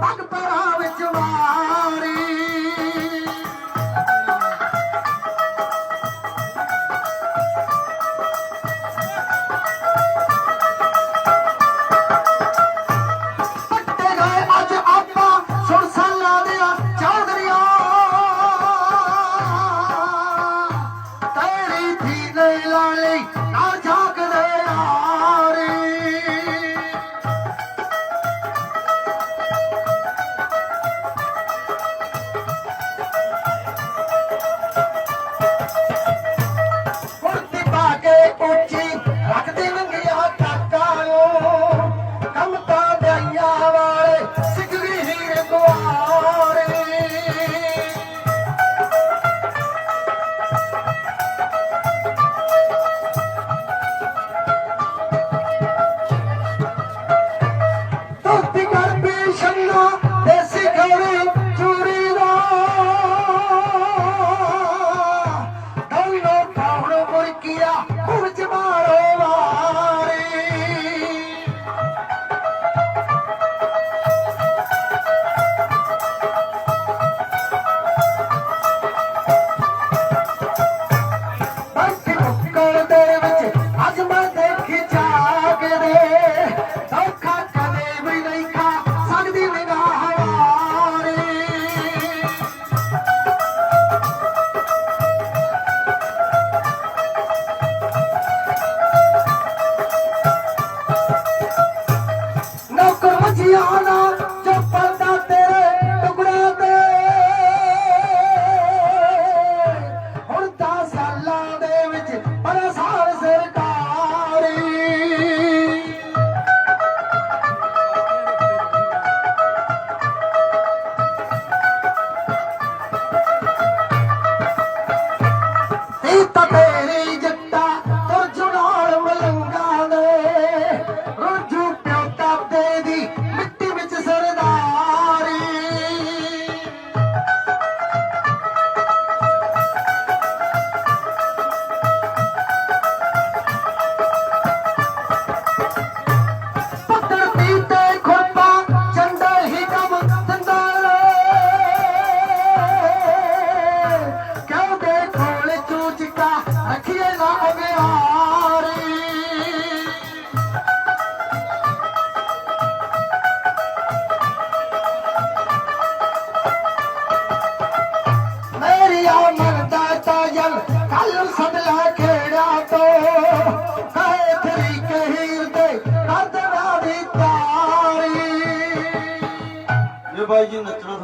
ਪੱਗ ਪੈਰਾਂ ਵਿੱਚ ਮਾਰੀ ਪੱਟੇ ਗਏ ਅੱਜ ਆਪਾਂ ਸੁਰਸਾਲਾਂ ਦੇ ਚੌਧਰੀਆਂ। ਤੇਰੀ ਥੀ ਨਹੀਂ ਲਾਲੀ Tiana! ਰੱਖੀਏ ਨਾ ਅਗਿਆਰੀ ਮੇਰੀ ਆ ਮਰਦਾ ਤਾਜਲ ਕੱਲ ਸਦਲਾ ਖੇੜਾ ਤੋ। ਕਹੇ ਫਰੀ ਕਹੀਰ ਦੇ ਕਰਦਵਾ ਦੀ ਤਾਰੀ। ਜੇ ਬਾਈ ਜੀ ਨੱਚਣਾ